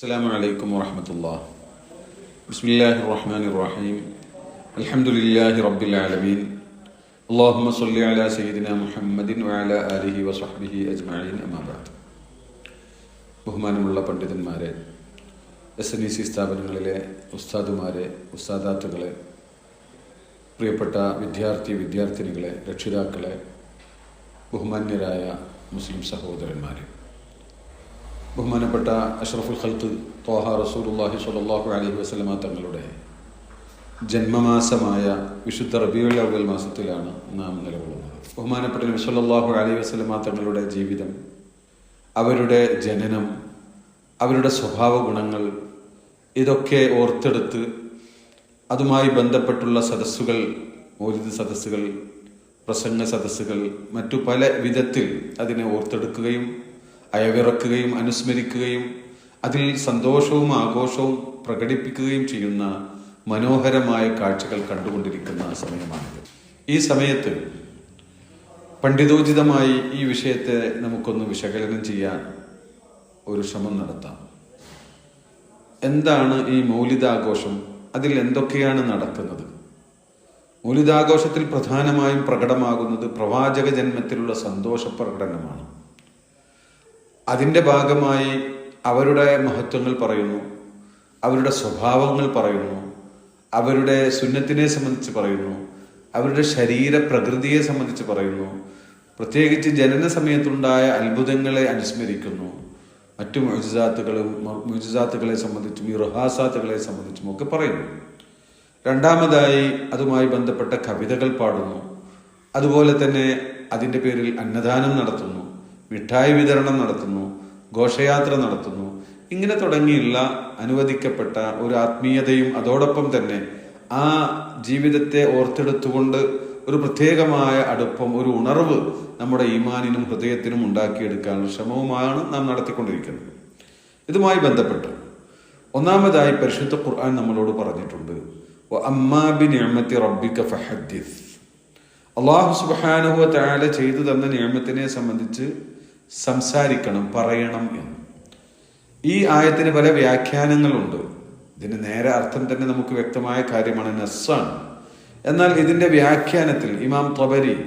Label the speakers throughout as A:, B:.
A: السلام عليكم ورحمة الله بسم الله الرحمن الرحيم الحمد لله رب العالمين اللهم صل على سيدنا محمد وعلى آله وصحبه أجمعين أما بعد ബഹുമാനമുള്ള പണ്ഡിതന്മാരെ S N E C സ്ഥാപനങ്ങളിലെ ഉസ്താദുമാരെ ഉസ്താദാത്തുകളെ പ്രിയപ്പെട്ട വിദ്യാർത്ഥി വിദ്യാർത്ഥിനികളെ രക്ഷിതാക്കളെ ബഹുമാന്യരായ മുസ്ലിം സഹോദരന്മാരെ ബഹുമാനപ്പെട്ട അഷ്റഫുൽ ഖൽത്ത് തോഹ റസൂലുല്ലാഹി സ്വല്ലല്ലാഹു അലൈഹി വസല്ലമ തങ്ങളുടെ ജന്മമാസമായ വിശുദ്ധ റബിയുൽ അവൽ മാസത്തിലാണ് നാം നിലകൊള്ളുന്നത്. ബഹുമാനപ്പെട്ട നബി സല്ലല്ലാഹു അലൈഹി വസല്ലമ തങ്ങളുടെ ജീവിതം അവരുടെ ജനനം അവരുടെ സ്വഭാവ ഗുണങ്ങൾ ഇതൊക്കെ ഓർത്തെടുത്ത് അതുമായി ബന്ധപ്പെട്ടുള്ള സദസ്സുകൾ മൗലിദ് സദസ്സുകൾ പ്രസംഗ സദസ്സുകൾ മറ്റു പല വിധത്തിൽ അതിനെ ഓർത്തെടുക്കുകയും അയവിറക്കുകയും അനുസ്മരിക്കുകയും അതിൽ സന്തോഷവും ആഘോഷവും പ്രകടിപ്പിക്കുകയും ചെയ്യുന്ന മനോഹരമായ കാഴ്ചകൾ കണ്ടുകൊണ്ടിരിക്കുന്ന സമയമാണിത്. ഈ സമയത്ത് പണ്ഡിതോചിതമായി ഈ വിഷയത്തെ നമുക്കൊന്ന് വിശകലനം ചെയ്യാൻ ഒരു ശ്രമം നടത്താം. എന്താണ് ഈ മൗലിതാഘോഷം അതിൽ എന്തൊക്കെയാണ് നടക്കുന്നത്? മൗലിതാഘോഷത്തിൽ പ്രധാനമായും പ്രകടമാകുന്നത് പ്രവാചക ജന്മത്തിലുള്ള സന്തോഷ പ്രകടനമാണ്. അതിന്റെ ഭാഗമായി അവരുടെ മഹത്വങ്ങൾ പറയുന്നു അവരുടെ സ്വഭാവങ്ങൾ പറയുന്നു അവരുടെ സുന്നത്തിനെ സംബന്ധിച്ച് പറയുന്നു അവരുടെ ശരീര പ്രകൃതിയെ സംബന്ധിച്ച് പറയുന്നു. പ്രത്യേകിച്ച് ജനന സമയത്തുണ്ടായ അത്ഭുതങ്ങളെ അനുസ്മരിക്കുന്നു. മറ്റു മുജിസാത്തുകളും മുജിസാത്തുകളെ സംബന്ധിച്ചും ഈ റുഹാസാത്തുകളെ സംബന്ധിച്ചും ഒക്കെ പറയുന്നു. രണ്ടാമതായി അതുമായി ബന്ധപ്പെട്ട കവിതകൾ പാടുന്നു. അതുപോലെ തന്നെ അതിന്റെ പേരിൽ അന്നദാനം നടത്തുന്നു. മിഠായി വിതരണം നടത്തുന്നു ഘോഷയാത്ര നടത്തുന്നു. ഇങ്ങനെ തുടങ്ങിയുള്ള അനുവദിക്കപ്പെട്ട ഒരു ആത്മീയതയും അതോടൊപ്പം തന്നെ ആ ജീവിതത്തെ ഓർത്തെടുത്തുകൊണ്ട് ഒരു പ്രത്യേകമായ അടുപ്പം ഒരു ഉണർവ് നമ്മുടെ ഈമാനിനും ഹൃദയത്തിനും ഉണ്ടാക്കിയെടുക്കാനുള്ള ശ്രമവുമാണ് നാം നടത്തിക്കൊണ്ടിരിക്കുന്നത്. ഇതുമായി ബന്ധപ്പെട്ട് ഒന്നാമതായി പരിശുദ്ധ ഖുർആൻ നമ്മളോട് പറഞ്ഞിട്ടുണ്ട് അള്ളാഹു സുബാനുഹ ചെയ്തു തന്ന നിയമത്തിനെ സംബന്ധിച്ച് സംസാരിക്കണം പറയണം എന്ന്. ഈ ആയത്തിന് പല വ്യാഖ്യാനങ്ങളുണ്ട്. ഇതിന് നേരെ അർത്ഥം തന്നെ നമുക്ക് വ്യക്തമായ കാര്യമാണ് നസ്സാണ് എന്നാൽ ഇതിന്റെ വ്യാഖ്യാനത്തിൽ ഇമാം തൊബരി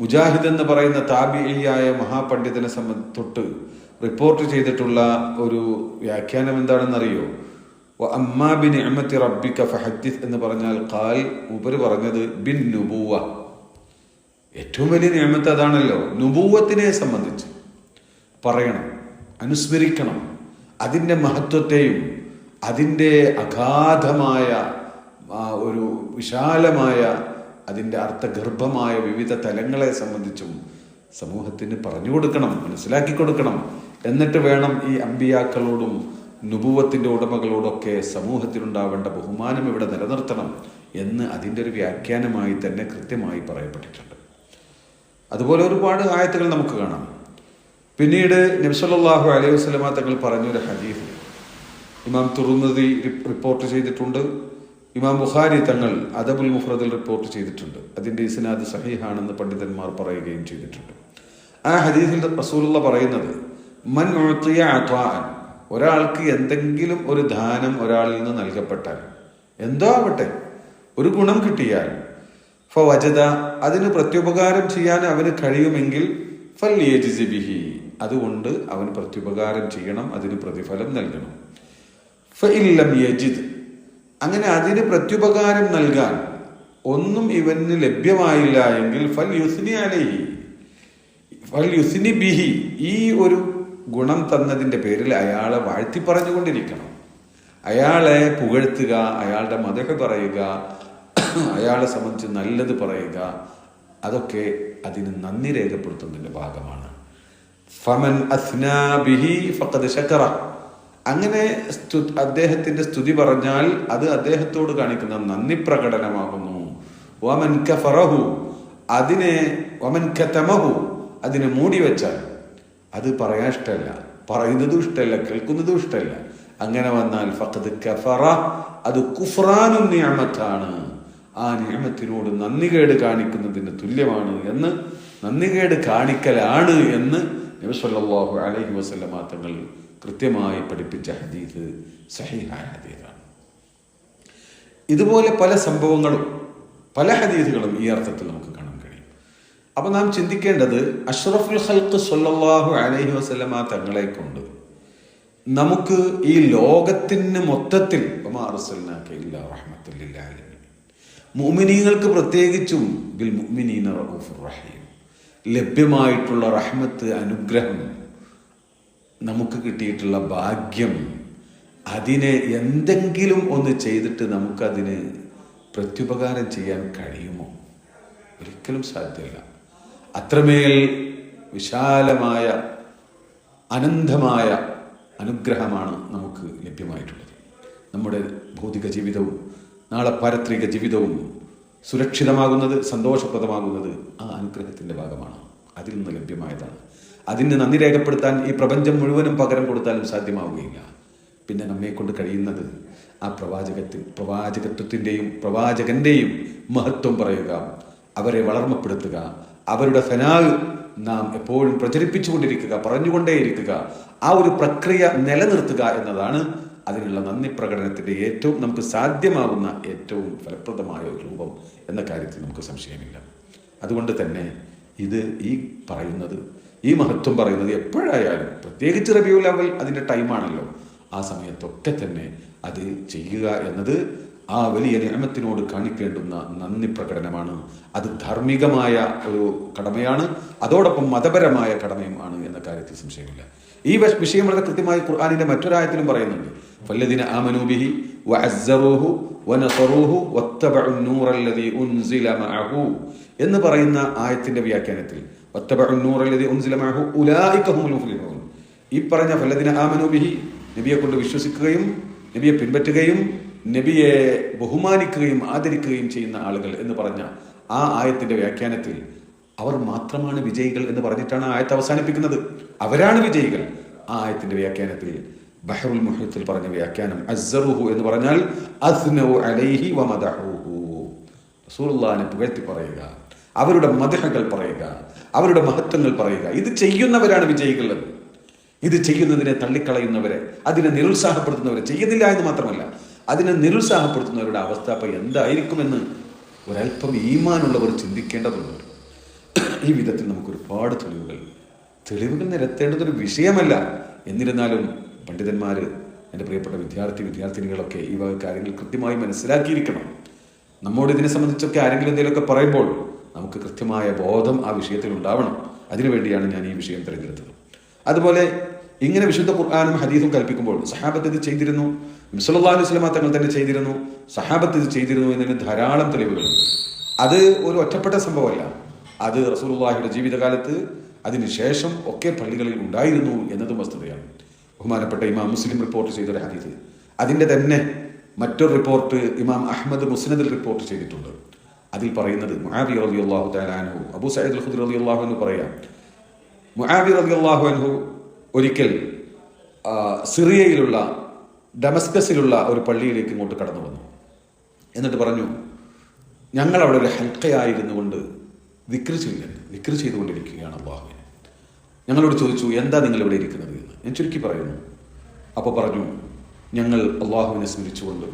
A: മുജാഹിദ് എന്ന് പറയുന്ന താബിയായ മഹാപണ്ഡിതനെ സംബന്ധ തൊട്ട് റിപ്പോർട്ട് ചെയ്തിട്ടുള്ള ഒരു വ്യാഖ്യാനം എന്താണെന്നറിയോ? അമ്മാ ബിൻ അഹമ്മത്തി റബ്ബിക ഫഹദ്ദിസ് എന്ന് പറഞ്ഞാൽ കാൽ ഉപരി പറഞ്ഞത് ബിൻ നുബൂവ. ഏറ്റവും വലിയ നിയമത്ത് അതാണല്ലോ. നുബൂവത്തിനെ സംബന്ധിച്ച്. പറയണം അനുസ്മരിക്കണം. അതിന്റെ മഹത്വത്തെയും അതിന്റെ അഗാധമായ ഒരു വിശാലമായ അതിന്റെ അർത്ഥഗർഭമായ വിവിധ തലങ്ങളെ സംബന്ധിച്ചും സമൂഹത്തിന് പറഞ്ഞു കൊടുക്കണം മനസ്സിലാക്കി കൊടുക്കണം. എന്നിട്ട് വേണം ഈ അമ്പിയാക്കളോടും നുപൂവത്തിന്റെ ഉടമകളോടൊക്കെ സമൂഹത്തിലുണ്ടാവേണ്ട ബഹുമാനം ഇവിടെ നിലനിർത്തണം എന്ന് അതിന്റെ ഒരു വ്യാഖ്യാനമായി തന്നെ കൃത്യമായി പറയപ്പെട്ടിട്ടുണ്ട്. അതുപോലെ ഒരുപാട് ആയത്തുകൾ നമുക്ക് കാണാം. പിന്നീട് നബ്സല്ലാഹു അലൈഹി വസ്ലമ തങ്ങൾ പറഞ്ഞൊരു ഹദീഫ് ഇമാം തുറന്നതി റിപ്പോർട്ട് ചെയ്തിട്ടുണ്ട്. ഇമാം ബുഖാരി തങ്ങൾ അദബുൽ മുഫ്രദിൽ റിപ്പോർട്ട് ചെയ്തിട്ടുണ്ട്. അതിന്റെ ഇസ്നാദ് സഹീഹാണെന്ന് പണ്ഡിതന്മാർ പറയുകയും ചെയ്തിട്ടുണ്ട്. ആ ഹദീസിൽ റസൂലുള്ള പറയുന്നത് മൻ ഒരാൾക്ക് എന്തെങ്കിലും ഒരു ദാനം ഒരാളിൽ നിന്ന് നൽകപ്പെട്ടാൽ എന്തോ ആവട്ടെ ഒരു ഗുണം കിട്ടിയാൽ ഫ വജത അതിന് പ്രത്യുപകാരം ചെയ്യാൻ അവന് കഴിയുമെങ്കിൽ ഫല്യേജിബിഹി അതുകൊണ്ട് അവൻ പ്രത്യുപകാരം ചെയ്യണം അതിന് പ്രതിഫലം നൽകണം. ഫഇല്ലം യജിദ്. അങ്ങനെ അതിന് പ്രത്യുപകാരം നൽകാൻ ഒന്നും ഇവന് ലഭ്യമായില്ല എങ്കിൽ ഫൽ യുസ്നി അലഹി. ഫൽ യുസ്നി ബിഹി. ഈ ഒരു ഗുണം തന്നതിന്റെ പേരിൽ അയാളെ വാഴ്ത്തി പറഞ്ഞുകൊണ്ടിരിക്കണം. അയാളെ പുകഴ്ത്തുക അയാളുടെ മതക പറയുക അയാളെ സംബന്ധിച്ച് നല്ലത് പറയുക അതൊക്കെ അതിന് നന്ദി രേഖപ്പെടുത്തുന്നതിന്റെ ഭാഗമാണ്. ഫമൻ ബിഹി ഫഖദ് ശക്കറ അങ്ങനെ അദ്ദേഹത്തിന്റെ സ്തുതി പറഞ്ഞാൽ അത് അദ്ദേഹത്തോട് കാണിക്കുന്ന നന്ദി പ്രകടനമാകുന്നു. വമൻ കഫറഹു അതിനെ വമൻ കതമഹു അതിനെ മൂടി വെച്ചാൽ അത് പറയാൻ ഇഷ്ടമല്ല. പറയുന്നതും ഇഷ്ടമല്ല കേൾക്കുന്നതും ഇഷ്ടമല്ല. അങ്ങനെ വന്നാൽ ഫഖദ് കഫറ അത് കുഫ്രാനും നിയമത്താണ്. ആ നിയമത്തിനോട് നന്ദികേട് കാണിക്കുന്നതിന് തുല്യമാണ് എന്ന് നന്ദികേട് കാണിക്കലാണ് എന്ന് നബി സല്ലല്ലാഹു അലൈഹി വസല്ലമ തങ്ങൾ കൃത്യമായി പഠിപ്പിച്ച ഹദീത് സഹീഹായ ഹദീതാണ് ഇതുപോലെ പല സംഭവങ്ങളും പല ഹദീസുകളും ഈ അർത്ഥത്തിൽ നമുക്ക് കാണാൻ കഴിയും. അപ്പോൾ നാം ചിന്തിക്കേണ്ടത് അഷ്റഫുൽ ഹൽക്ക് സൊല്ലാഹു അലൈഹി വസല്ലമ തങ്ങളെ കൊണ്ട് നമുക്ക് ഈ ലോകത്തിന് മൊത്തത്തിൽ മുഅ്മിനീങ്ങൾക്ക് പ്രത്യേകിച്ചും ബിൽ മുഅ്മിനീന റഹൂഫുർ റഹീം. ലഭ്യമായിട്ടുള്ള റഹ്മത്ത് അനുഗ്രഹം നമുക്ക് കിട്ടിയിട്ടുള്ള ഭാഗ്യം അതിനെ എന്തെങ്കിലും ഒന്ന് ചെയ്തിട്ട് നമുക്കതിന് പ്രത്യുപകാരം ചെയ്യാൻ കഴിയുമോ? ഒരിക്കലും സാധ്യമല്ല. അത്രമേൽ വിശാലമായ അനന്തമായ അനുഗ്രഹമാണ് നമുക്ക് ലഭ്യമായിട്ടുള്ളത്. നമ്മുടെ ഭൗതിക ജീവിതവും നാളെ പാരത്രിക ജീവിതവും സുരക്ഷിതമാകുന്നത് സന്തോഷപ്രദമാകുന്നത് ആ അനുഗ്രഹത്തിന്റെ ഭാഗമാണ്. അതിൽ നിന്ന് ലഭ്യമായതാണ്. അതിന് നന്ദി രേഖപ്പെടുത്താൻ ഈ പ്രപഞ്ചം മുഴുവനും പകരം കൊടുത്താലും സാധ്യമാവുകയില്ല. പിന്നെ നമ്മെ കൊണ്ട് കഴിയുന്നത് ആ പ്രവാചകത്തിൽ പ്രവാചകത്വത്തിന്റെയും പ്രവാചകന്റെയും മഹത്വം പറയുക അവരെ വളർമ്മപ്പെടുത്തുക അവരുടെ ഫനാഗ് നാം എപ്പോഴും പ്രചരിപ്പിച്ചുകൊണ്ടിരിക്കുക പറഞ്ഞുകൊണ്ടേയിരിക്കുക ആ ഒരു പ്രക്രിയ നിലനിർത്തുക എന്നതാണ് അതിനുള്ള നന്ദി പ്രകടനത്തിന്റെ ഏറ്റവും നമുക്ക് സാധ്യമാകുന്ന ഏറ്റവും ഫലപ്രദമായ ഒരു രൂപം എന്ന കാര്യത്തിൽ നമുക്ക് സംശയമില്ല. അതുകൊണ്ട് തന്നെ ഇത് ഈ പറയുന്നത് ഈ മഹത്വം പറയുന്നത് എപ്പോഴായാലും പ്രത്യേകിച്ച് റബിയുൽ അവൽ അതിന്റെ ടൈമാണല്ലോ ആ സമയത്തൊക്കെ തന്നെ അത് ചെയ്യുക എന്നത് ആ വലിയ നിയമത്തിനോട് കാണിക്കേണ്ടുന്ന നന്ദി പ്രകടനമാണ്. അത് ധാർമ്മികമായ ഒരു കടമയാണ് അതോടൊപ്പം മതപരമായ കടമയുമാണ് എന്ന കാര്യത്തിൽ സംശയമില്ല. ഈ വിഷയം വളരെ കൃത്യമായി ഖുർആാനിന്റെ മറ്റൊരായത്തിലും പറയുന്നുണ്ട്. ഫല്ലദിന وعزروه ونصروه واتبعوا النور الذي ഉൻസില മഅഹു എന്ന് പറയുന്ന ആയത്തിന്റെ വ്യാഖ്യാനത്തിൽ വത്തബഉ നൂറല്ലദീ ഉൻസില മഅഹു ഉലൈക ഹുമുൽ മുഫ്ലിഹൂൻ ഈ പറഞ്ഞ ഫല്ലദിന ആമനൂബിഹി നബിയെ കൊണ്ട് വിശ്വസിക്കുകയും നബിയെ പിൻപറ്റുകയും നബിയെ ബഹുമാനിക്കുകയും ആദരിക്കുകയും ചെയ്യുന്ന ആളുകൾ എന്ന് പറഞ്ഞ ആ ആയത്തിന്റെ വ്യാഖ്യാനത്തിൽ അവർ മാത്രമാണ് വിജയികൾ എന്ന് പറഞ്ഞിട്ടാണ് ആയത്ത് അവസാനിപ്പിക്കുന്നത്. അവരാണ് വിജയികൾ ആ ആയത്തിന്റെ വ്യാഖ്യാനത്തിൽ. ബഹറുൽ മുഹീത്തിൽ പറഞ്ഞ വ്യാഖ്യാനം അസ്സറുഹു എന്ന് പറഞ്ഞാൽ അസ്നഉ അലൈഹി വമദഹുഹു. റസൂലുള്ളാഹിനെ പുകഴ്ത്തി പറയുക അവരുടെ മദഹകൾ പറയുക അവരുടെ മഹത്വങ്ങൾ പറയുക. ഇത് ചെയ്യുന്നവരാണ് വിജയികൾ ഇത് ചെയ്യുന്നതിനെ തള്ളിക്കളയുന്നവരെ അതിനെ നിരുത്സാഹപ്പെടുത്തുന്നവരെ ചെയ്യുന്നില്ല എന്ന് മാത്രമല്ല അതിനെ നിരുത്സാഹപ്പെടുത്തുന്നവരുടെ അവസ്ഥ അപ്പം എന്തായിരിക്കുമെന്ന് ഒരല്പം ഈമാനുള്ളവർ ചിന്തിക്കേണ്ടതുണ്ട്. ഈ വിധത്തിൽ നമുക്ക് ഒരുപാട് തെളിവുകൾ തെളിവുകൾ നിരത്തേണ്ടതൊരു വിഷയമല്ല. എന്നിരുന്നാലും പണ്ഡിതന്മാര് എന്റെ പ്രിയപ്പെട്ട വിദ്യാർത്ഥി വിദ്യാർത്ഥിനികളൊക്കെ ഈ വക കാര്യങ്ങൾ കൃത്യമായി മനസ്സിലാക്കിയിരിക്കണം. നമ്മോട് ഇതിനെ സംബന്ധിച്ചൊക്കെ ആരെങ്കിലും എന്തെങ്കിലുമൊക്കെ പറയുമ്പോൾ നമുക്ക് കൃത്യമായ ബോധം ആ വിഷയത്തിൽ ഉണ്ടാവണം. അതിനുവേണ്ടിയാണ് ഞാൻ ഈ വിഷയം തിരഞ്ഞെടുത്തത്. അതുപോലെ ഇങ്ങനെ വിശുദ്ധ ഖുർആാനും ഹദീസും കൽപ്പിക്കുമ്പോൾ സഹാബത്ത് ഇത് ചെയ്തിരുന്നു? അലൈഹി വസല്ലമ തങ്ങൾ തന്നെ ചെയ്തിരുന്നു. സഹാബത്ത് ഇത് ചെയ്തിരുന്നു എന്നതിന് ധാരാളം തെളിവുകളുണ്ട് അത് ഒരു ഒറ്റപ്പെട്ട സംഭവമല്ല. അത് റസൂലുള്ളാഹിയുടെ ജീവിതകാലത്ത് അതിനുശേഷം ഒക്കെ പള്ളികളിൽ ഉണ്ടായിരുന്നു എന്നതും വസ്തുതയാണ്. ബഹുമാനപ്പെട്ട ഇമാം മുസ്ലിം റിപ്പോർട്ട് ചെയ്തൊരു ഹദീസ്. അതിന്റെ തന്നെ മറ്റൊരു റിപ്പോർട്ട് ഇമാം അഹമ്മദ് മുസ്നദിൽ റിപ്പോർട്ട് ചെയ്തിട്ടുണ്ട്. അതിൽ പറയുന്നത് മുആബി റബി അള്ളാഹു അൻഹു അബു സൈദ് അൽ റബി അള്ളാഹു എന്ന് പറയാം. മുആബി അള്ളാഹു അൻഹു ഒരിക്കൽ സിറിയയിലുള്ള ഡമസ്കസിലുള്ള ഒരു പള്ളിയിലേക്ക് ഇങ്ങോട്ട് കടന്നു വന്നു. എന്നിട്ട് പറഞ്ഞു ഞങ്ങൾ അവിടെ ഒരു ഹൽക്കയായിരുന്നു കൊണ്ട് വിക്രി ചെയ്യുന്നു വിക്രി ചെയ്തുകൊണ്ടിരിക്കുകയാണ് അള്ളാഹുവിനെ ഞങ്ങളോട് ചോദിച്ചു എന്താ നിങ്ങൾ ഇവിടെ ഇരിക്കുന്നത്? എന്ന് ഞാൻ ചുരുക്കി പറയുന്നു. അപ്പോൾ പറഞ്ഞു ഞങ്ങൾ അള്ളാഹുവിനെ സ്മരിച്ചുകൊണ്ട്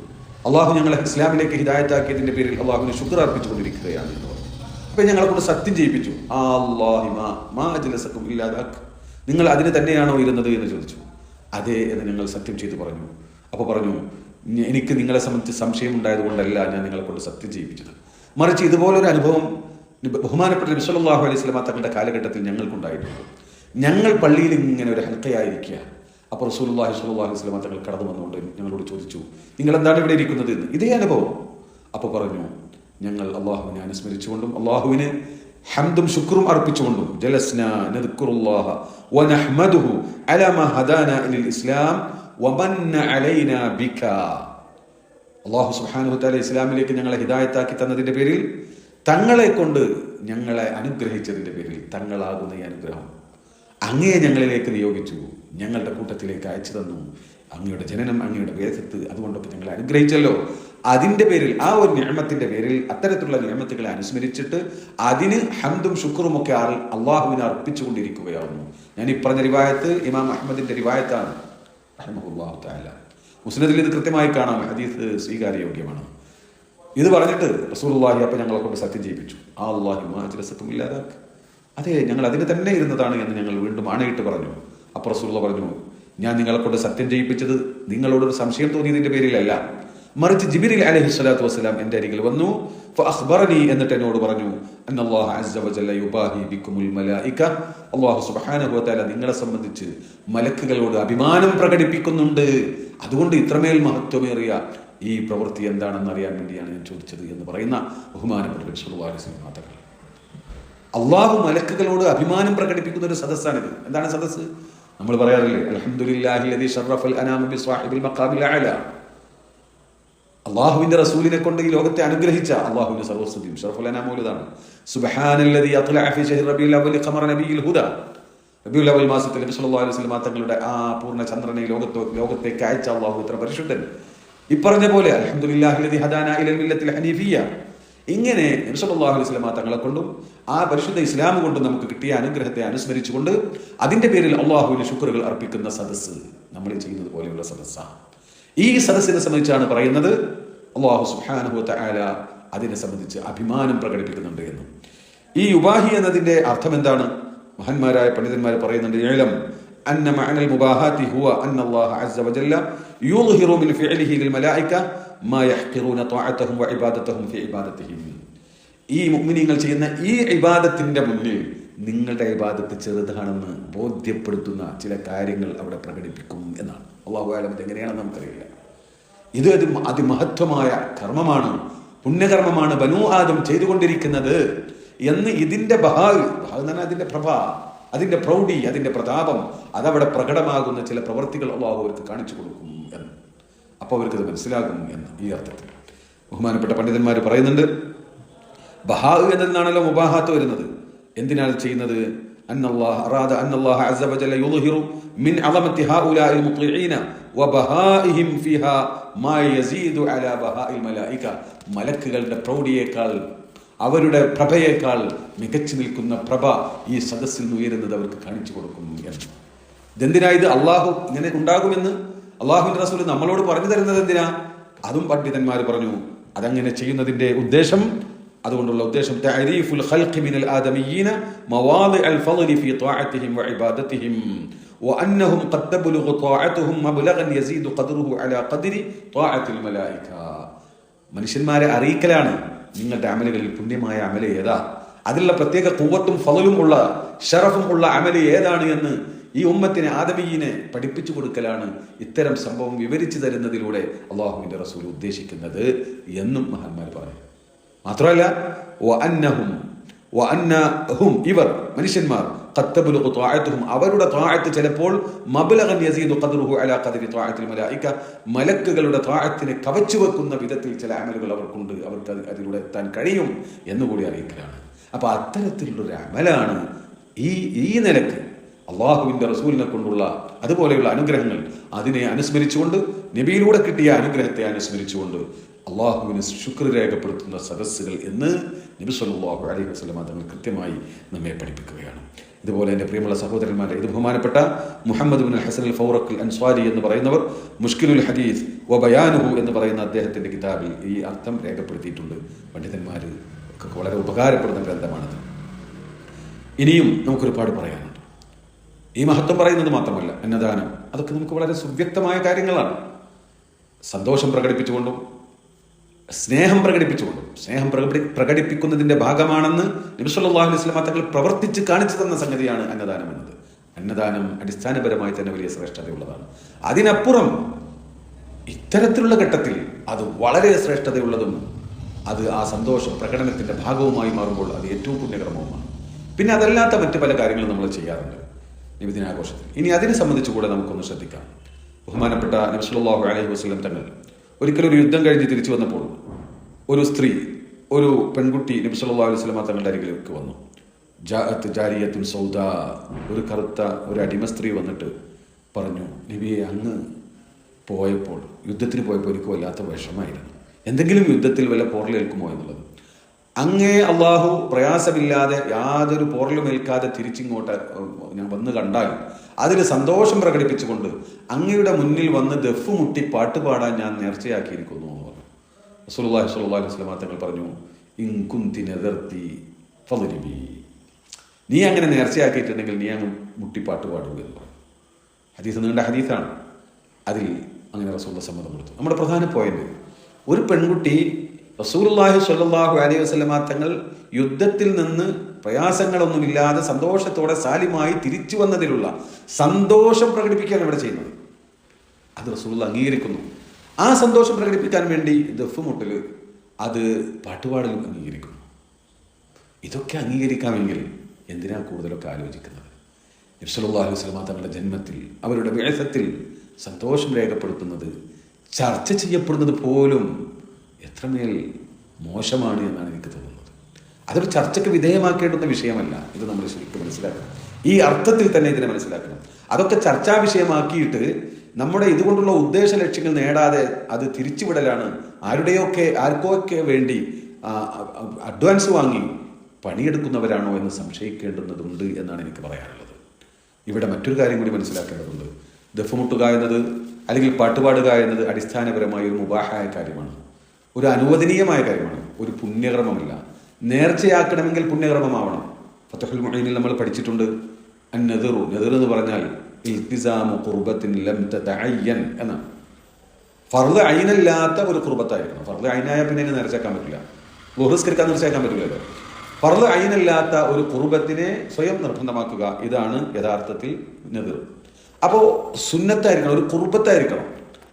A: അള്ളാഹു ഞങ്ങളെ ഇസ്ലാമിലേക്ക് ഹിദായത്താക്കിയതിന്റെ പേരിൽ അള്ളാഹുവിനെ ശുക്ർ അർപ്പിച്ചുകൊണ്ടിരിക്കുകയാണ് എന്ന് പറഞ്ഞു. അപ്പൊ ഞങ്ങളെ കൊണ്ട് സത്യം ചെയ്യിപ്പിച്ചു. ആ ഇല്ലാതാക്ക് നിങ്ങൾ അതിന് തന്നെയാണോ ഇരുന്നത്? എന്ന് ചോദിച്ചു. അതെ എന്ന് ഞങ്ങൾ സത്യം ചെയ്തു പറഞ്ഞു. അപ്പോൾ പറഞ്ഞു എനിക്ക് നിങ്ങളെ സംബന്ധിച്ച് സംശയം ഉണ്ടായതുകൊണ്ടല്ല ഞാൻ നിങ്ങളെ കൊണ്ട് സത്യം ചെയ്യിപ്പിച്ചത്. മറിച്ച് ഇതുപോലൊരു അനുഭവം ബഹുമാനപ്പെട്ട നബി സല്ലല്ലാഹു അലൈഹി സ്വലാ തങ്ങളുടെ കാലഘട്ടത്തിൽ ഞങ്ങൾക്കുണ്ടായിട്ടുണ്ട്. ഞങ്ങൾ പള്ളിയിൽ ഇങ്ങനെ ഒരു ഹൽക്കയായിരിക്കുക. അപ്പോൾ റസൂലുള്ളാഹി സ്വല്ലല്ലാഹു അലൈഹി വസല്ലം തങ്ങൾ കടന്നു വന്നുകൊണ്ട് ഞങ്ങളോട് ചോദിച്ചു നിങ്ങൾ എന്താണ് ഇവിടെ ഇരിക്കുന്നത്? എന്ന്. ഇതേ അനുഭവം. അപ്പോൾ പറഞ്ഞു ഞങ്ങൾ അള്ളാഹുവിനെ അനുസ്മരിച്ചുകൊണ്ടും അള്ളാഹുവിന് ഹംദും ശുക്രും അർപ്പിച്ചുകൊണ്ടും ജലസ്ന നദ്കുറുല്ലാഹ വനഹ്മദുഹു അലാ മാ ഹദാന ഇലിൽ ഇസ്ലാം വമന്ന അലൈനാ ബിക. അള്ളാഹു സുബ്ഹാനഹു തആല ഇസ്ലാമിലേക്ക് ഞങ്ങളെ ഹിദായത്താക്കി തന്നതിന്റെ പേരിൽ തങ്ങളെ കൊണ്ട് ഞങ്ങളെ അനുഗ്രഹിച്ചതിന്റെ പേരിൽ തങ്ങളാകുന്ന ഈ അനുഗ്രഹം. അങ്ങയെ ഞങ്ങളിലേക്ക് നിയോഗിച്ചു. ഞങ്ങളുടെ കൂട്ടത്തിലേക്ക് അയച്ചു തന്നു. അങ്ങയുടെ ജനനം അങ്ങയുടെ വേദത്ത് അതുകൊണ്ടൊക്കെ ഞങ്ങളെ അനുഗ്രഹിച്ചല്ലോ. അതിന്റെ പേരിൽ ആ ഒരു നിയമത്തിന്റെ പേരിൽ അത്തരത്തിലുള്ള നിയമത്തുകളെ അനുസ്മരിച്ചിട്ട് അതിന് ഹംദും ശുക്റും ഒക്കെ ആൾ അള്ളാഹുവിനെ അർപ്പിച്ചുകൊണ്ടിരിക്കുകയായിരുന്നു ഞാൻ ഈ പറഞ്ഞ റിവായത്ത് ഇമാം അഹമ്മദിന്റെ റിവായത്താണ്. മുസ്ലിത്തിൽ ഇത് കൃത്യമായി കാണാം. ഹദീസ് സ്വീകാര്യയോഗ്യമാണ്. ഇത് പറഞ്ഞിട്ട് റസൂലുള്ളാഹി അപ്പം ഞങ്ങളെ കൊണ്ട് സത്യം ചെയ്യിപ്പിച്ചു. ആ അള്ളാഹി സത്യം ഇല്ലാതാക്ക് അതെ ഞങ്ങൾ അതിന് തന്നെ ഇരുന്നതാണ് എന്ന് ഞങ്ങൾ വീണ്ടും ആണയിട്ട് പറഞ്ഞു. റസൂലുള്ള പറഞ്ഞു ഞാൻ നിങ്ങളെ കൊണ്ട് സത്യം ചെയ്യിപ്പിച്ചത് നിങ്ങളോടൊരു സംശയം തോന്നിയതിന്റെ പേരിലല്ല. മറിച്ച് ജിബിരിൽ അലഹി സ്വലാത്തു വസ്സലാം എന്റെ അരികിൽ വന്നു. എന്നിട്ട് എന്നോട് പറഞ്ഞു നിങ്ങളെ സംബന്ധിച്ച് മലക്കുകളോട് അഭിമാനം പ്രകടിപ്പിക്കുന്നുണ്ട്. അതുകൊണ്ട് ഇത്രമേൽ മഹത്വമേറിയ ഈ പ്രവൃത്തി എന്താണെന്ന് അറിയാൻ വേണ്ടിയാണ് ഞാൻ ചോദിച്ചത് എന്ന് പറയുന്ന ബഹുമാനപ്പെട്ട നബി സല്ലല്ലാഹു അലൈഹി വസല്ലം മാതകൾ അള്ളാഹു മലക്കുകളോട് അഭിമാനം പ്രകടിപ്പിക്കുന്ന ഒരു സദസ്സാണിത്. എന്താണ് സദസ്സ്? നമ്മൾ പറയാറില്ലേ അള്ളാഹുവിന്റെ റസൂലിനെ കൊണ്ട് ഈ ലോകത്തെ അനുഗ്രഹിച്ച അള്ളാഹുവിന്റെ സർവസ്തുതിയും ഷറഫുൽ അനാമൂലതാണ് നബിയിൽ സല്ലല്ലാഹു അലൈഹി വസല്ലം തങ്ങളുടെ ആ പൂർണ ചന്ദ്രനെ ലോകത്തോ ലോകത്തേക്ക് അയച്ച അള്ളാഹു ഇത്ര പരിശുദ്ധൻ. ഇപ്പറഞ്ഞ പോലെ അൽഹംദുലില്ലാഹി ലദീ ഹദാന ഇലൽ മില്ലത്തിൽ ഹനീഫിയ്യ. ഇങ്ങനെ നബി സല്ലല്ലാഹു അലൈഹി തങ്ങളെ കൊണ്ടും ആ പരിശുദ്ധ ഇസ്ലാം കൊണ്ടും നമുക്ക് കിട്ടിയ അനുഗ്രഹത്തെ അനുസ്മരിച്ചുകൊണ്ട് അതിന്റെ പേരിൽ അള്ളാഹുവിന് ശുക്രുകൾ അർപ്പിക്കുന്ന സദസ്സ് നമ്മൾ ചെയ്യുന്നത് പോലെയുള്ള സദസ്സാണ് ഈ സദസ്സിനെ സംബന്ധിച്ചാണ് പറയുന്നത്. അള്ളാഹു സുബ്ഹാനഹു തആല അതിനെ സംബന്ധിച്ച് അഭിമാനം പ്രകടിപ്പിക്കുന്നുണ്ട് എന്നും. ഈ ഉബാഹി എന്നതിന്റെ അർത്ഥം എന്താണ്? മഹന്മാരായ പണ്ഡിതന്മാർ പറയുന്നുണ്ട് ഏലം അന്ന മഅനൽ മുബാഹാത്തി ഹുവ അന്നല്ലാഹു അസ്സ വജല്ല യുളഹിറു മിൻ ഫിഅലിഹി ലിൽ മലായിക ഈ മുഅ്മിനീങ്ങൾ ചെയ്യുന്ന ഈ ഇബാദത്തിന്റെ മുന്നിൽ നിങ്ങളുടെ ഇബാദത്ത് ചെറുതാണെന്ന് ബോധ്യപ്പെടുത്തുന്ന ചില കാര്യങ്ങൾ അവിടെ പ്രകടിപ്പിക്കും എന്നാണ്. അള്ളാഹു ആലം എങ്ങനെയാണെന്ന് നമുക്കറിയില്ല. ഇത് അതി അതിമഹത്വമായ കർമ്മമാണ്. പുണ്യകർമ്മമാണ് ബനു ആദം ചെയ്തുകൊണ്ടിരിക്കുന്നത് എന്ന് ഇതിന്റെ ബഹാവ് ബഹാവ് തന്നെ അതിന്റെ പ്രഭ അതിന്റെ പ്രൗഢി അതിന്റെ പ്രതാപം അതവിടെ പ്രകടമാകുന്ന ചില പ്രവൃത്തികൾ അള്ളാഹു അവർക്ക് കാണിച്ചു കൊടുക്കും എന്ന്. അപ്പോൾ അവർക്കത് മനസ്സിലാകും എന്ന് ഈ അർത്ഥത്തിൽ ബഹുമാനപ്പെട്ട പണ്ഡിതന്മാർ പറയുന്നുണ്ട് ബഹാവ് എന്നതിനാണല്ലോ മുബാഹാത്ത് വരുന്നത് എന്തിനാണ് ചെയ്യുന്നത് أن الله أراد أن الله عز وجل يظهر من عظمة هؤلاء المطيعين وبهائهم فيها ما يزيد على بهاء الملائكة മലക്കുകളുടെ പ്രൗഢിയേക്കാൾ അവരുടെ പ്രഭയേക്കാൾ മികച്ചു നിൽക്കുന്ന പ്രഭ ഈ സദസ്സിൽ നിന്ന് ഉയരുന്നത് അവർക്ക് കാണിച്ചു കൊടുക്കും എന്ന് ഇതെന്തിനാ ഇത് അള്ളാഹു ഇങ്ങനെ ഉണ്ടാകുമെന്ന് അള്ളാഹുവിന്റെ റസൂൽ നമ്മളോട് പറഞ്ഞു തരുന്നത് എന്തിനാ അതും പണ്ഡിതന്മാർ പറഞ്ഞു അതങ്ങനെ ചെയ്യുന്നതിന്റെ ഉദ്ദേശം അതുകൊണ്ടുള്ള ഉദ്ദേശം തഅരീഫുൽ ഖൽഖി മിനൽ ആദമിയീന മവാദിഅൽ ഫളി ഫീ ത്വാഅത്തിഹിം വഇബാദത്തിഹിം وأنهم قد تبلغ طاعتهم مبلغا يزيد قدره على قدر طاعة الملائكة മനുഷ്യന്മാരെ അറിയിക്കലാണ് നിങ്ങളുടെ അമലുകളിൽ പുണ്യമായ അമല ഏതാ അതിലുള്ള പ്രത്യേക കൂവത്തും ഫലലും ഉള്ള ഷറഫും ഉള്ള അമല ഏതാണ് എന്ന് ഈ ഉമ്മത്തിനെ ആദമീനെ പഠിപ്പിച്ചു കൊടുക്കലാണ് ഇത്തരം സംഭവം വിവരിച്ചു തരുന്നതിലൂടെ അള്ളാഹുവിന്റെ റസൂൽ ഉദ്ദേശിക്കുന്നത് എന്നും മഹാന്മാർ പറയും മാത്രമല്ല വഅന്നഹും അന്നഹും ഇവർ മനുഷ്യന്മാർ ഖത്തബുലുഖു ത്വാഅത്തുഹും അവരുടെ താഴത്ത് ചിലപ്പോൾ മലക്കുകളുടെ താഴത്തിനെ കവച്ചു വെക്കുന്ന വിധത്തിൽ ചില അമലുകൾ അവർക്കുണ്ട് അവർക്ക് അത് അതിലൂടെ എത്താൻ കഴിയും എന്നുകൂടി അറിയിക്കലാണ്. അപ്പൊ അത്തരത്തിലുള്ളൊരു അമലാണ് ഈ ഈ നിലയ്ക്ക് അള്ളാഹുവിന്റെ റസൂലിനെ കൊണ്ടുള്ള അതുപോലെയുള്ള അനുഗ്രഹങ്ങൾ അതിനെ അനുസ്മരിച്ചുകൊണ്ട് നബിയിലൂടെ കിട്ടിയ അനുഗ്രഹത്തെ അനുസ്മരിച്ചുകൊണ്ട് അള്ളാഹുവിന് ശുക്ർ രേഖപ്പെടുത്തുന്ന സദസ്സുകൾ എന്ന് നബി സല്ലാഹു അലൈഹി വസ്ലം തങ്ങൾ കൃത്യമായി നമ്മെ പഠിപ്പിക്കുകയാണ്. ഇതുപോലെ എന്റെ പ്രിയമുള്ള സഹോദരന്മാരെ ഇത് ബഹുമാനപ്പെട്ട മുഹമ്മദ് ബിൻ ഹസൻ അൽ ഫൗറഖ് അൻസ്വാരി എന്ന് പറയുന്നവർ മുഷ്കിലുൽ ഹദീസ് വ ബയാനുഹു എന്ന് പറയുന്ന അദ്ദേഹത്തിന്റെ കിതാബിൽ ഈ അർത്ഥം രേഖപ്പെടുത്തിയിട്ടുണ്ട്. പണ്ഡിതന്മാർ വളരെ ഉപകാരപ്പെടുന്ന ഗ്രന്ഥമാണത്. ഇനിയും നമുക്കൊരുപാട് പറയാനുണ്ട്. ഈ മഹത്വം പറയുന്നത് മാത്രമല്ല അന്നദാനം അതൊക്കെ നമുക്ക് വളരെ സുവ്യക്തമായ കാര്യങ്ങളാണ്. സന്തോഷം പ്രകടിപ്പിച്ചുകൊണ്ടും സ്നേഹം പ്രകടിപ്പിച്ചുകൊണ്ടും. സ്നേഹം പ്രകടി പ്രകടിപ്പിക്കുന്നതിന്റെ ഭാഗമാണെന്ന് നബിസ്വല്ലാഹു സ്വലാം തങ്ങൾ പ്രവർത്തിച്ച് കാണിച്ചു തന്ന സംഗതിയാണ് അന്നദാനം എന്നത്. അന്നദാനം അടിസ്ഥാനപരമായി തന്നെ വലിയ ശ്രേഷ്ഠതയുള്ളതാണ്. അതിനപ്പുറം ഇത്തരത്തിലുള്ള ഘട്ടത്തിൽ അത് വളരെ ശ്രേഷ്ഠതയുള്ളതും അത് ആ സന്തോഷ പ്രകടനത്തിന്റെ ഭാഗവുമായി മാറുമ്പോൾ അത് ഏറ്റവും പുണ്യകർമ്മവുമാണ്. പിന്നെ അതല്ലാത്ത മറ്റു പല കാര്യങ്ങളും നമ്മൾ ചെയ്യാറുണ്ട്. നിബിദിനാഘോഷത്തിൽ ഇനി അതിനെ സംബന്ധിച്ച് കൂടെ നമുക്കൊന്ന് ശ്രദ്ധിക്കാം. ബഹുമാനപ്പെട്ട നബ്സുല്ലാഹു അലൈഹി വസ്ലം തങ്ങൾ ഒരിക്കലും ഒരു യുദ്ധം കഴിഞ്ഞ് തിരിച്ചു വന്നപ്പോൾ ഒരു സ്ത്രീ ഒരു പെൺകുട്ടി നബി അലൈഹി വസല്ലം തങ്ങളുടെ അരികിലേക്ക് വന്നു. ജാഅത്ത് ജാരിയത്തുൻ സൗദ. ഒരു കറുത്ത ഒരു അടിമ സ്ത്രീ വന്നിട്ട് പറഞ്ഞു നബിയെ അങ്ങ് പോയപ്പോൾ യുദ്ധത്തിന് പോയപ്പോൾ എനിക്ക് വല്ലാത്ത വിഷമായിരുന്നു എന്തെങ്കിലും യുദ്ധത്തിൽ വല്ല പോറലേൽക്കുമോ എന്നുള്ളത്? അങ്ങേ അള്ളാഹു പ്രയാസമില്ലാതെ യാതൊരു പോറലും ഏൽക്കാതെ തിരിച്ചിങ്ങോട്ട് ഞാൻ വന്ന് കണ്ടാൽ അതിൽ സന്തോഷം പ്രകടിപ്പിച്ചുകൊണ്ട് അങ്ങയുടെ മുന്നിൽ വന്ന് ദഫ് മുട്ടി പാട്ട് പാടാൻ ഞാൻ നേർച്ചയാക്കിയിരിക്കുന്നു എന്ന് പറഞ്ഞു. റസൂലുള്ളാഹി സ്വല്ലല്ലാഹി അലൈഹി വസല്ലം തങ്ങൾ പറഞ്ഞു ഇൻകുന്തി നെതിർത്തി ഫളിബി നീ അങ്ങനെ നേർച്ചയാക്കിയിട്ടുണ്ടെങ്കിൽ നീ അങ്ങ് മുട്ടിപ്പാട്ട് പാടുക എന്ന് പറഞ്ഞു. ഹദീസ് നീണ്ട ഹദീസാണ്. അതിൽ അങ്ങനെ റസൂള്ള സമ്മതം കൊടുത്തു. നമ്മുടെ പ്രധാന പോയിന്റ് ഒരു പെൺകുട്ടി റസൂലുള്ളാഹി സ്വല്ലല്ലാഹു അലൈഹി വസല്ലമ തങ്ങൾ യുദ്ധത്തിൽ നിന്ന് പ്രയാസങ്ങളൊന്നുമില്ലാതെ സന്തോഷത്തോടെ സാലിമായി തിരിച്ചു വന്നതിലുള്ള സന്തോഷം പ്രകടിപ്പിക്കാൻ ഇവിടെ ചെയ്യുന്നത്. അത് റസൂൽ അംഗീകരിക്കുന്നു. ആ സന്തോഷം പ്രകടിപ്പിക്കാൻ വേണ്ടി ദഫ് മുട്ടൽ അത് പാട്ടുപാടലും അംഗീകരിക്കുന്നു. ഇതൊക്കെ അംഗീകരിക്കാമെങ്കിൽ എന്തിനാ കൂടുതലൊക്കെ ആലോചിക്കുന്നത്? അലൈഹി വസ്ലമാ തങ്ങളുടെ ജന്മത്തിൽ അവരുടെ വേഷത്തിൽ സന്തോഷം രേഖപ്പെടുത്തുന്നത് ചർച്ച ചെയ്യപ്പെടുന്നത് പോലും എത്രമേൽ മോശമാണ് എന്നാണ് എനിക്ക് തോന്നുന്നത്. അതൊരു ചർച്ചയ്ക്ക് വിധേയമാക്കേണ്ടുന്ന വിഷയമല്ല ഇത് നമ്മൾ ശരിക്കും മനസ്സിലാക്കണം. ഈ അർത്ഥത്തിൽ തന്നെ ഇതിനെ മനസ്സിലാക്കണം. അതൊക്കെ ചർച്ചാ വിഷയമാക്കിയിട്ട് നമ്മുടെ ഇതുകൊണ്ടുള്ള ഉദ്ദേശ ലക്ഷ്യങ്ങൾ നേടാതെ അത് തിരിച്ചുവിടലാണ് ആരുടെയൊക്കെ ആർക്കൊക്കെ വേണ്ടി അഡ്വാൻസ് വാങ്ങി പണിയെടുക്കുന്നവരാണോ എന്ന് സംശയിക്കേണ്ടുന്നതുണ്ട് എന്നാണ് എനിക്ക് പറയാനുള്ളത്. ഇവിടെ മറ്റൊരു കാര്യം കൂടി മനസ്സിലാക്കേണ്ടതുണ്ട്. ദഫുമുട്ടുക എന്നത് അല്ലെങ്കിൽ പാട്ടുപാടുക എന്നത് അടിസ്ഥാനപരമായ ഒരു മുബാഹായ കാര്യമാണ്. ഒരു അനുവദനീയമായ കാര്യമാണ്. ഒരു പുണ്യകർമ്മമല്ല. നേർച്ചയാക്കണമെങ്കിൽ പുണ്യകർമ്മമാവണം. ഫത്തഹുൽ മൊഹീനിൽ നമ്മൾ പഠിച്ചിട്ടുണ്ട്. നെതിറു നെതിർ എന്ന് പറഞ്ഞാൽ ഇൽത്തിസാമു കുർബത്തിൻ ലം എന്നാണ്. ഫർദ് അയിനല്ലാത്ത ഒരു കുർബത്തായിരിക്കണം ഫർദ് അയിനായ പിന്നെ അതിനെ നിറച്ചേക്കാൻ പറ്റില്ല. ബഹുസ്കരിക്കാൻ നിറച്ചേക്കാൻ പറ്റില്ലല്ലോ. ഫർദ് അയിനല്ലാത്ത ഒരു കുർബത്തിനെ സ്വയം നിർബന്ധമാക്കുക. ഇതാണ് യഥാർത്ഥത്തിൽ നെതിർ അപ്പോൾ സുന്നത്തായിരിക്കണം ഒരു കുർബത്തായിരിക്കണം.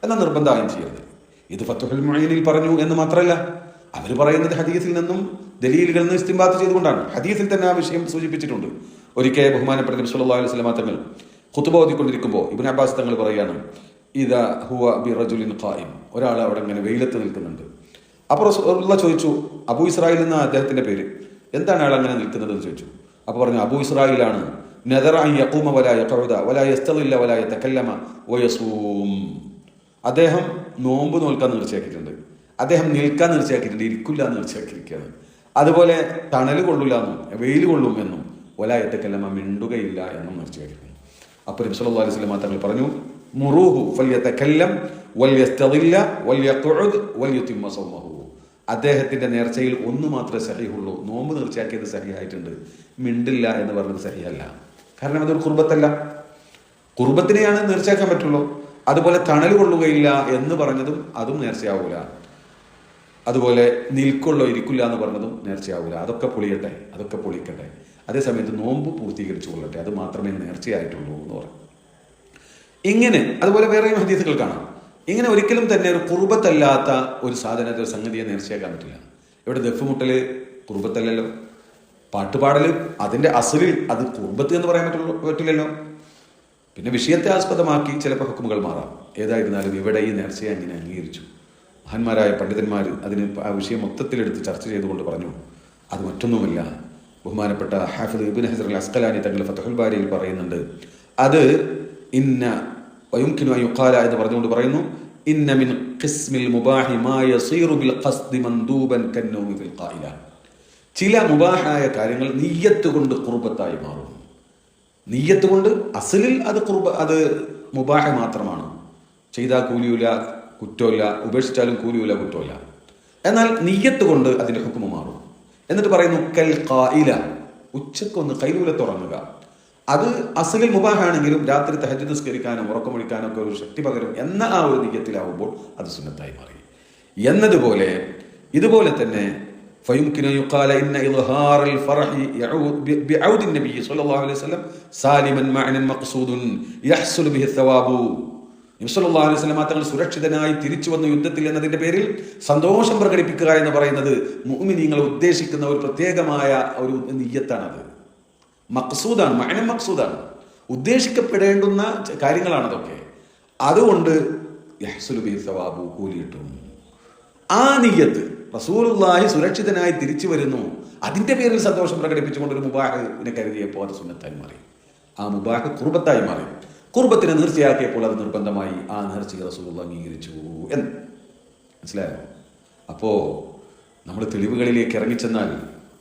A: എന്നാൽ നിർബന്ധമായും ചെയ്യരുത്. ഇത് ഫത്തുഹുൽ മൊയ്നിൽ പറഞ്ഞു എന്ന് മാത്രമല്ല അവർ പറയുന്നത് ഹദീസിൽ നിന്നും ദലീലുകളിൽ നിന്ന് ഇസ്തിംബാത്ത് ചെയ്തുകൊണ്ടാണ്. ഹദീസിൽ തന്നെ ആ വിഷയം സൂചിപ്പിച്ചിട്ടുണ്ട്. ഒരിക്കൽ ബഹുമാനപ്പെട്ട നബി സല്ലല്ലാഹു അലൈഹി വസല്ലമ തങ്ങൾ ഖുതുബ ഓതിക്കൊണ്ടിരിക്കുമ്പോൾ ഇബ്നു അബ്ബാസ് തങ്ങൾ പറയുകയാണ് ഇദാ ഹുവ ബി റജുലിൻ ഖായിം. ഒരാൾ അവിടെ ഇങ്ങനെ വെയിലത്ത് നിൽക്കുന്നുണ്ട്. അപ്പോൾ റസൂലുള്ള ചോദിച്ചു അബു ഇസ്രായേൽ എന്ന അദ്ദേഹത്തിന്റെ പേര്? എന്താണ് അയാൾ അങ്ങനെ നിൽക്കുന്നത് എന്ന് ചോദിച്ചു? അപ്പോൾ പറഞ്ഞു അബൂ ഇസ്രായേലാണ്. നെതറായി യഖൂമ വലാ യഖഉദ വലാ യസ്തളില്ല വലാ യതകല്ലമ വയസൂം. അദ്ദേഹം നോമ്പ് നോൽക്കാൻ നിർച്ചയാക്കിയിട്ടുണ്ട്. അദ്ദേഹം നിൽക്കാൻ നിർച്ചയാക്കിയിട്ടുണ്ട്. ഇരിക്കില്ല എന്ന് നിർച്ചയാക്കിയിരിക്കുകയാണ്. അതുപോലെ തണൽ കൊള്ളില്ല എന്നും വെയിൽ കൊള്ളും എന്നും ഒലായത്തക്കല്ല മിണ്ടുകയില്ല എന്നും നിർച്ചയാക്കിയിട്ടുണ്ട്. അപ്പോൾ സല്ലല്ലാഹു അലൈഹി വസല്ലം തങ്ങൾ പറഞ്ഞു മുറൂഹു ഫല്യതകല്ലം വല്യസ്തദില്ല വല്യഖുദ് വല്യതിമ്മ സൗമഹു. അദ്ദേഹത്തിന്റെ നേർച്ചയിൽ ഒന്ന് മാത്രമേ സഹിയുള്ളൂ നോമ്പ് നിർച്ചയാക്കിയത് സഹിയായിട്ടുണ്ട് മിണ്ടില്ല എന്ന് പറഞ്ഞത് സഹിയല്ല കാരണം അതൊരു കുർബത്തല്ല. കുർബത്തിനെയാണ് നേർച്ചയാക്കാൻ പറ്റുള്ളൂ. അതുപോലെ തണൽ കൊള്ളുകയില്ല എന്ന് പറഞ്ഞതും അതും നേർച്ചയാവൂല. അതുപോലെ നിൽക്കുള്ളോ ഇരിക്കില്ല എന്ന് പറഞ്ഞതും നേർച്ചയാവൂല. അതൊക്കെ പൊളിയട്ടെ അതൊക്കെ പൊളിക്കട്ടെ. അതേസമയത്ത് നോമ്പ് പൂർത്തീകരിച്ചു കൊള്ളട്ടെ അത് മാത്രമേ നേർച്ചയായിട്ടുള്ളൂ എന്ന് പറഞ്ഞു ഇങ്ങനെ അതുപോലെ വേറെയും ഹദീസുകൾ കാണാം. ഇങ്ങനെ ഒരിക്കലും തന്നെ ഒരു കുറുബത്തല്ലാത്ത ഒരു സാധനത്തെ ഒരു സംഗതിയെ നേർച്ചയാക്കാൻ പറ്റില്ല. ഇവിടെ ദഫുമുട്ടൽ കുറുബത്തല്ലല്ലോ. പാട്ടുപാടൽ അതിന്റെ അസലിൽ അത് കുറുബത്ത് എന്ന് പറയാൻ പറ്റുള്ളൂ പറ്റില്ലല്ലോ. പിന്നെ വിഷയത്തെ ആസ്പദമാക്കി ചിലപ്പോൾ ഹുക്കുമുകൾ മാറാം. ഏതായിരുന്നാലും ഇവിടെ ഈ നേർച്ചയെ അങ്ങനെ അംഗീകരിച്ചു. മഹാന്മാരായ പണ്ഡിതന്മാർ അതിന് ആ വിഷയം മൊത്തത്തിലെടുത്ത് ചർച്ച ചെയ്തുകൊണ്ട് പറഞ്ഞു അത് മറ്റൊന്നുമില്ല. ബഹുമാനപ്പെട്ട ഹാഫിദ് ഇബിൻ ഹസർ അൽ അസ്കലാനി തങ്ങൾ ഫതഹുൽ ബാരിയിൽ പറയുന്നുണ്ട്. അത് ഇന്ന വയുംകിനു അയുഖാല യുഖാല എന്ന് പറഞ്ഞുകൊണ്ട് പറയുന്നു ഇന്ന മിൻ ഖിസ്മിൽ മുബാഹി ചില മുബാഹായ കാര്യങ്ങൾ നീയത്ത് കൊണ്ട് കുർബത്തായി മാറും. നീയത്ത് കൊണ്ട് അസലിൽ അത് കുർബ അത് മുബാഹ മാത്രമാണ്. ചെയ്താൽ കൂലിയില്ല കുറ്റമില്ല ഉപേക്ഷിച്ചാലും കൂലിയില്ല കുറ്റമില്ല എന്നാൽ നീയത്ത് കൊണ്ട് അതിന്റെ ഹുക്കുമ മാറും. എന്നിട്ട് പറയുന്നു കൽ ഖായില ഉച്ചക്കൊന്ന് കൈലൂലത്തുറങ്ങുക അത് അസലിൽ മുബാഹാണെങ്കിലും രാത്രി തഹജ് നിസ്കരിക്കാനും ഉറക്കമൊഴിക്കാനും ഒക്കെ ഒരു ശക്തി പകരും എന്ന ആ ഒരു നീയത്തിലാവുമ്പോൾ അത് സുന്നത്തായി മാറി. എന്നതുപോലെ ഇതുപോലെ തന്നെ فيمكن أن يقال إن إظهار الفرح يعود بعود النبي صلى الله عليه وسلم سالما معنى مقصود يحصل به الثواب നബ്സല്ലാ അലൈഹി സ്വലമ തങ്ങൾ സുരക്ഷിതനായി തിരിച്ചു വന്ന യുദ്ധത്തിൽ എന്നതിന്റെ പേരിൽ സന്തോഷം പ്രകടിപ്പിക്കുക എന്ന് പറയുന്നത് മുഅ്മിനീങ്ങൾ ഉദ്ദേശിക്കുന്ന ഒരു പ്രത്യേകമായ ഒരു നീയത്താണത് മക്സൂദാണ് മഅന മക്സൂദാണ് ഉദ്ദേശിക്കപ്പെടേണ്ടുന്ന കാര്യങ്ങളാണ് അതൊക്കെ അതുകൊണ്ട് യഹ്സുലു ബിഹി സവാബു കൂലി കിട്ടും ആ നീയത്ത് റസൂലുള്ളാഹി സുരക്ഷിതനായി തിരിച്ചു വരുന്നു. അതിന്റെ പേരിൽ സന്തോഷം പ്രകടിപ്പിച്ചുകൊണ്ട് ഒരു മുബാഹിനെ കരുതിയപ്പോൾ അത് സുന്നത്തായി മാറി. ആ മുബാഹ് കുർബത്തായി മാറി. കുർബത്തിനെ നേർച്ചയാക്കിയപ്പോൾ അത് നിർബന്ധമായി ആ നേർച്ചയെ റസൂൽ അംഗീകരിച്ചു എന്ന്. മനസ്സിലായോ? അപ്പോൾ നമ്മൾ തെളിവുകളിലേക്ക് ഇറങ്ങിച്ചെന്നാൽ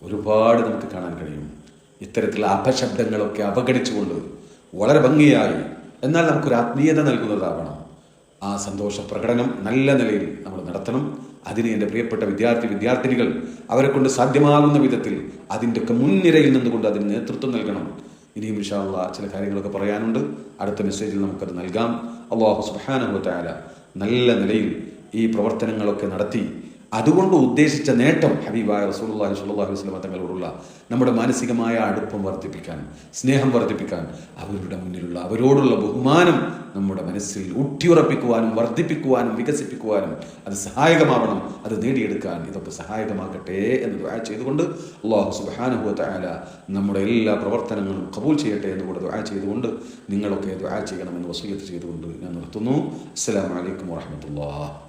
A: ഒരുപാട് നമുക്ക് കാണാൻ കഴിയും. ഇത്തരത്തിലുള്ള അപശബ്ദങ്ങളൊക്കെ അവഗണിച്ചുകൊണ്ട് വളരെ ഭംഗിയായി എന്നാൽ നമുക്കൊരു ആത്മീയത നൽകുന്നതാവണം. ആ സന്തോഷ പ്രകടനം നല്ല നിലയിൽ നമ്മൾ നടത്തണം. അതിന് എന്റെ പ്രിയപ്പെട്ട വിദ്യാർത്ഥി വിദ്യാർത്ഥിനികൾ അവരെ കൊണ്ട് സാധ്യമാകുന്ന വിധത്തിൽ അതിന്റെയൊക്കെ മുൻനിരയിൽ നിന്നുകൊണ്ട് അതിന് നേതൃത്വം നൽകണം. ഇനിയും വിഷാമുള്ള ചില കാര്യങ്ങളൊക്കെ പറയാനുണ്ട്. അടുത്ത മെസ്സേജിൽ നമുക്കത് നൽകാം. അള്ളാഹു സുഹാനുഭവത്തായ നല്ല നിലയിൽ ഈ പ്രവർത്തനങ്ങളൊക്കെ നടത്തി അതുകൊണ്ട് ഉദ്ദേശിച്ച നേട്ടം ഹബീബായ റസൂലുള്ളാഹി സ്വല്ലല്ലാഹു അലൈഹി വസല്ലം തങ്ങളോടുള്ള നമ്മുടെ മാനസികമായ അടുപ്പം വർദ്ധിപ്പിക്കാൻ സ്നേഹം വർദ്ധിപ്പിക്കാൻ അവരുടെ മുന്നിലുള്ള അവരോടുള്ള ബഹുമാനം നമ്മുടെ മനസ്സിൽ ഊട്ടിയുറപ്പിക്കുവാനും വർദ്ധിപ്പിക്കുവാനും വികസിപ്പിക്കുവാനും അത് സഹായകമാവണം അത് നേടിയെടുക്കാൻ ഇതൊക്കെ സഹായകമാകട്ടെ എന്ന് ദുആ ചെയ്തുകൊണ്ട് അള്ളാഹു സുബ്ഹാനഹു വതആല നമ്മുടെ എല്ലാ പ്രവർത്തനങ്ങളും കബൂൽ ചെയ്യട്ടെ എന്ന് കൂടെ ദുആ ചെയ്തുകൊണ്ട് നിങ്ങളൊക്കെ ദുആ ചെയ്യണമെന്ന് വസൂയത്ത് ചെയ്തുകൊണ്ട് ഞാൻ നിർത്തുന്നു. അസ്സലാമു അലൈക്കും വറഹ്മത്തുള്ളാഹി